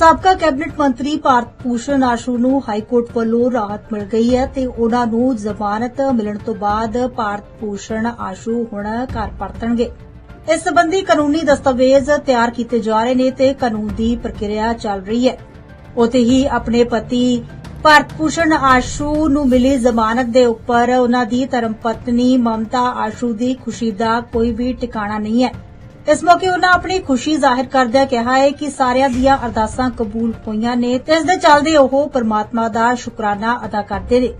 ਸਾਬਕਾ ਕੈਬਨਿਟ ਮੰਤਰੀ ਭਾਰਤ ਭੂਸ਼ਣ ਆਸ਼ੂ ਨੂੰ ਹਾਈ ਕੋਰਟ ਵੱਲੋਂ ਰਾਹਤ ਮਿਲ ਗਈ ਹੈ ਤੇ ਉਹਨਾਂ ਨੂੰ ਜ਼ਮਾਨਤ ਮਿਲਣ ਤੋਂ ਬਾਅਦ ਭਾਰਤ ਭੂਸ਼ਣ ਆਸ਼ੂ ਹੁਣ ਘਰ ਪਰਤਣਗੇ। ਇਸ ਸੰਬੰਧੀ ਕਾਨੂੰਨੀ ਦਸਤਾਵੇਜ਼ ਤਿਆਰ ਕੀਤੇ ਜਾ ਰਹੇ ਨੇ ਤੇ ਕਾਨੂੰਨ ਦੀ ਪ੍ਰਕਿਰਿਆ ਚੱਲ ਰਹੀ ਹੈ। ਉਤੇ ਹੀ ਆਪਣੇ ਪਤੀ ਭਾਰਤ ਭੂਸ਼ਣ ਆਸ਼ੂ ਨੂੰ ਮਿਲੀ ਜ਼ਮਾਨਤ ਦੇ ਉੱਪਰ ਉਹਨਾਂ ਦੀ ਧਰਮ ਪਤਨੀ ਮਮਤਾ ਆਸ਼ੂ ਦੀ ਖੁਸ਼ੀ ਦਾ ਕੋਈ ਵੀ ਟਿਕਾਣਾ ਨਹੀਂ ਹੈ। ਇਸ ਮੌਕੇ ਉਹਨਾਂ ਆਪਣੀ ਖੁਸ਼ੀ ਜ਼ਾਹਿਰ ਕਰਦਿਆਂ ਕਿਹਾ ਹੈ ਕਿ ਸਾਰਿਆਂ ਦੀਆਂ ਅਰਦਾਸਾਂ ਕਬੂਲ ਹੋਈਆਂ ਨੇ ਤੇ ਇਸ ਦੇ ਚੱਲਦੇ ਉਹ ਪਰਮਾਤਮਾ ਦਾ ਸ਼ੁਕਰਾਨਾ ਅਦਾ ਕਰਦੇ ਨੇ।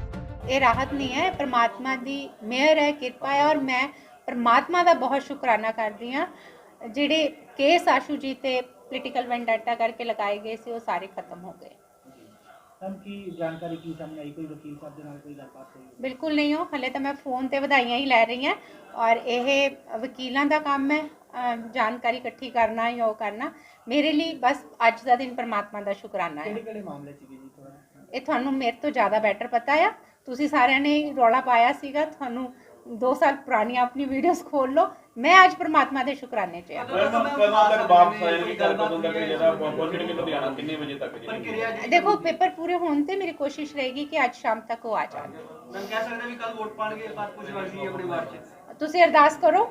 ਇਹ ਰਾਹਤ ਨਹੀਂ ਹੈ ਪਰਮਾਤਮਾ ਦੀ ਮਿਹਰ ਹੈ ਕਿਰਪਾ ਹੈ ਔਰ ਮੈਂ ਪਰਮਾਤਮਾ ਦਾ ਬਹੁਤ ਸ਼ੁਕਰਾਨਾ ਕਰਦੀ ਹਾਂ। ਜਿਹੜੇ ਕੇਸ ਆਸ਼ੂ ਜੀ ਤੇ ਪੋਲੀਟੀਕਲ ਵੈਂਡਾਟਾ ਕਰਕੇ ਲਗਾਏ ਗਏ ਸੀ ਉਹ ਸਾਰੇ ਖਤਮ ਹੋ ਗਏ। ਮੈਮ ਕੀ ਜਾਣਕਾਰੀ ਕੀ ਸਾਹਮਣੇ ਆਈ? ਕੋਈ ਵਕੀਲ ਸਾਹਿਬ ਦੇ ਨਾਲ ਕੋਈ ਗੱਲਬਾਤ ਹੋਈ? ਬਿਲਕੁਲ ਨਹੀਂ ਹੋ ਹਲੇ ਤਾਂ ਮੈਂ ਫੋਨ ਤੇ ਵਧਾਈਆਂ ਹੀ ਲੈ ਰਹੀ ਹਾਂ ਔਰ ਇਹ ਵਕੀਲਾਂ ਦਾ ਕੰਮ ਹੈ। ਜਾਣਕਾਰੀ ਇਕੱਠੀ ਕਰਨਾ ਜਾਂ ਉਹ ਕਰਨਾ ਮੇਰੇ ਲਈ ਬਸ ਅੱਜ ਦਾ ਦਿਨ ਪਰਮਾਤਮਾ ਦਾ ਸ਼ੁਕਰਾਨਾ ਹੈ। ਕਿਹੜੇ ਕਿਹੜੇ ਮਾਮਲੇ ਸੀਗੇ ਜੀ ਥੋੜਾ ਇਹ ਤੁਹਾਨੂੰ ਮੇਰੇ ਤੋਂ ਜ਼ਿਆਦਾ ਬੈਟਰ ਪਤਾ ਆ। ਤੁਸੀਂ ਸਾਰਿਆਂ ਨੇ ਰੌਲਾ ਪਾਇਆ ਸੀਗਾ ਤੁਹਾਨੂੰ 2 ਸਾਲ ਪੁਰਾਣੀਆਂ ਆਪਣੀ ਵੀਡੀਓਜ਼ ਖੋਲ ਲਓ ਮੈਂ ਅੱਜ ਪ੍ਰਮਾਤਮਾ ਦੇ ਸ਼ੁਕਰਾਨੇ 'ਚ ਆ ਮੈਮ ਕਦੋਂ ਤੱਕ ਵਾਪਸ ਆਏਗੀ ਕੱਲ ਕਦੋਂ ਤੱਕ ਜਿਹੜਾ ਪਹੁੰਚਣਗੇ ਲੁਧਿਆਣਾ ਕਿੰਨੇ ਵਜੇ ਤੱਕ ਜੀ ਦੇਖੋ ਪੇਪਰ ਪੂਰੇ ਹੋਣ ਤੇ ਮੇਰੀ ਕੋਸ਼ਿਸ਼ ਰਹੇਗੀ ਕਿ ਅੱਜ ਸ਼ਾਮ ਤੱਕ ਉਹ ਆ ਜਾਣ ਮੈਂ ਕਹਿ ਸਕਦਾ ਵੀ ਕੱਲ ਵੋਟ ਪਾਣਗੇ ਪਰ ਕੁਝ ਵਰਜੀ ਆਪਣੇ ਵਾਰਡ 'ਚ ਤੁਸੀਂ ਅਰਦਾਸ ਕਰੋ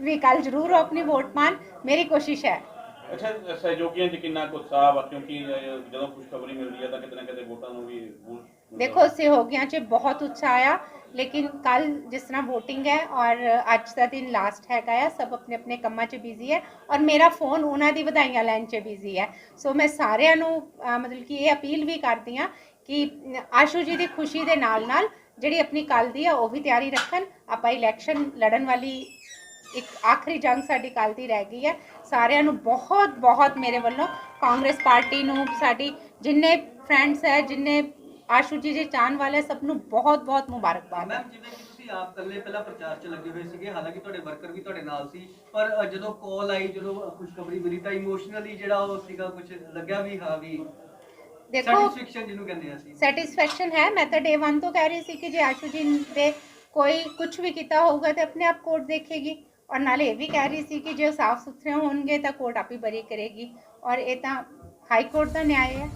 ਵੀ ਕੱਲ ਜ਼ਰੂਰ ਉਹ ਆਪਣੀ ਵੋਟ ਪਾਣ ਮੇਰੀ ਕੋਸ਼ਿਸ਼ ਹੈ ਅੱਛਾ ਸਹਿਯੋਗੀਆਂ 'ਚ ਕਿੰਨਾ ਕੁ ਉਤਸ਼ਾਹ ਵਾ? ਕਿਉਂਕਿ ਜਦੋਂ ਖੁਸ਼ਖਬਰੀ ਮਿਲਦੀ ਹੈ ਤਾਂ ਕਿਤੇ ਨਾ ਕਿਤੇ ਵੋਟਾਂ ਨੂੰ ਵੀ ਬੂਸਟ ਦੇਖੋ ਸਹਿਯੋਗੀਆਂ 'ਚ ਬਹੁਤ ਉਤਸ਼ਾਹ ਆ ਲੇਕਿਨ ਕੱਲ ਜਿਸ ਤਰ੍ਹਾਂ VOTING ਹੈ ਔਰ ਅੱਜ ਦਾ ਦਿਨ ਲਾਸਟ ਹੈਗਾ ਆ ਸਭ ਆਪਣੇ ਆਪਣੇ ਕੰਮਾਂ 'ਚ ਬਿਜ਼ੀ ਹੈ ਔਰ ਮੇਰਾ ਫੋਨ ਉਹਨਾਂ ਦੀ ਵਧਾਈਆਂ ਲੈਣ 'ਚ ਬਿਜ਼ੀ ਹੈ। ਸੋ ਮੈਂ ਸਾਰਿਆਂ ਨੂੰ ਅਹ, ਮਤਲਬ ਕਿ ਇਹ ਅਪੀਲ ਵੀ ਕਰਦੀ ਆ ਕਿ ਆਸ਼ੂ ਜੀ ਦੀ ਖੁਸ਼ੀ ਦੇ ਨਾਲ ਨਾਲ ਜਿਹੜੀ ਆਪਣੀ ਕੱਲ ਦੀ ਆ ਉਹ ਵੀ ਤਿਆਰੀ ਰੱਖਣ। ਆਪਾਂ ਇਲੈਕਸ਼ਨ ਲੜਨ ਵਾਲੀ ਇੱਕ ਆਖਰੀ ਜੰਗ ਸਾਡੀ ਕੱਲ ਦੀ ਰਹਿ ਗਈ ਹੈ। ਸਾਰਿਆਂ ਨੂੰ ਬਹੁਤ ਬਹੁਤ ਮੇਰੇ ਵੱਲੋਂ ਕਾਂਗਰਸ ਪਾਰਟੀ ਨੂੰ ਸਾਡੀ ਜਿੰਨੇ ਫਰੈਂਡਸ ਹੈ ਜਿੰਨੇ ਆਸ਼ੂ ਜੀ ਦੇ ਚਾਹਣ ਵਾਲੇ ਸਭ ਨੂੰ ਬਹੁਤ ਬਹੁਤ ਮੁਬਾਰਕਬਾਦ ਮੈਮ ਜਿਵੇਂ ਕਿ ਤੁਸੀਂ ਆਪ ਇਕੱਲੇ ਪਹਿਲਾਂ ਪ੍ਰਚਾਰ 'ਚ ਲੱਗੇ ਹੋਏ ਸੀਗੇ ਹਾਲਾਂਕਿ ਤੁਹਾਡੇ ਵਰਕਰ ਵੀ ਤੁਹਾਡੇ ਨਾਲ ਸੀ ਪਰ ਅ, ਜਦੋਂ ਕਾਲ ਆਈ ਜਦੋਂ ਖੁਸ਼ਖਬਰੀ ਮਿਲੀ ਤਾਂ ਇਮੋਸ਼ਨਲੀ ਜਿਹੜਾ ਉਹ ਸੀਗਾ ਕੁਝ ਲੱਗਿਆ ਵੀ ਹਾਂ ਵੀ ਦੇਖੋ ਸੈਟੀਸਫੈਕਸ਼ਨ ਜਿਹਨੂੰ ਕਹਿੰਦੇ ਆ ਅਸੀਂ। ਸੈਟੀਸਫੈਕਸ਼ਨ ਹੈ। ਮੈਂ ਤਾਂ ਡੇ 1 ਤੋਂ ਕਹਿ ਰਹੀ ਸੀ ਕਿ ਜੇ ਆਸ਼ੂ ਜੀ ਦੇ ਕੋਈ ਕੁਝ ਵੀ ਕੀਤਾ ਹੋਊਗਾ ਤੇ ਆਪਣੇ ਆਪ ਕੋਰਟ ਦੇਖੇਗੀ। ਔਰ ਨਾਲੇ ਇਹ ਵੀ ਕਹਿ ਰਹੀ ਸੀ ਕਿ ਜੇ ਸਾਫ਼ ਸੁਥਰੇ ਹੋਣਗੇ ਤਾਂ ਕੋਰਟ ਆਪ ਬਰੀ ਕਰੇਗੀ ਔਰ ਇਹ ਤਾਂ ਹਾਈ ਕੋਰਟ ਦਾ ਨਿਆਂ ਹੈ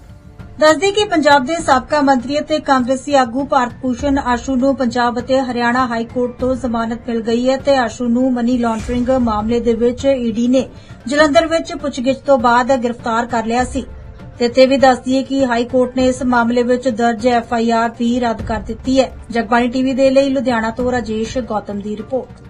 ਦੱਸਦੀ ਕਿ ਪੰਜਾਬ ਦੇ ਸਾਬਕਾ ਮੰਤਰੀ ਅਤੇ ਕਾਂਗਰਸੀ ਆਗੂ ਭਾਰਤ ਭੂਸ਼ਣ ਆਸ਼ੂ ਨੂੰ ਪੰਜਾਬ ਅਤੇ ਹਰਿਆਣਾ ਹਾਈ ਕੋਰਟ ਤੋਂ ਜ਼ਮਾਨਤ ਮਿਲ ਗਈ ਹੈ ਤੇ ਆਸ਼ੂ ਨੂੰ ਮਨੀ ਲਾਂਡਰਿੰਗ ਮਾਮਲੇ ਦੇ ਵਿੱਚ ਈਡੀ ਨੇ ਜਲੰਧਰ ਵਿੱਚ ਪੁੱਛਗਿੱਛ ਤੋਂ ਬਾਅਦ ਗ੍ਰਿਫਤਾਰ ਕਰ ਲਿਆ ਸੀ ਤੇ ਤੇ ਵੀ ਦੱਸਦੀ ਹੈ ਕਿ ਹਾਈ ਕੋਰਟ ਨੇ ਇਸ ਮਾਮਲੇ ਵਿੱਚ ਦਰਜ ਐਫ ਆਈ ਆਰ ਵੀ ਰੱਦ ਕਰ ਦਿੱਤੀ ਹੈ ਜਗਬਾਣੀ ਟੀਵੀ ਦੇ ਲਈ ਲੁਧਿਆਣਾ ਤੋਂ ਰਾਜੇਸ਼ ਗੌਤਮ ਦੀ ਰਿਪੋਰਟ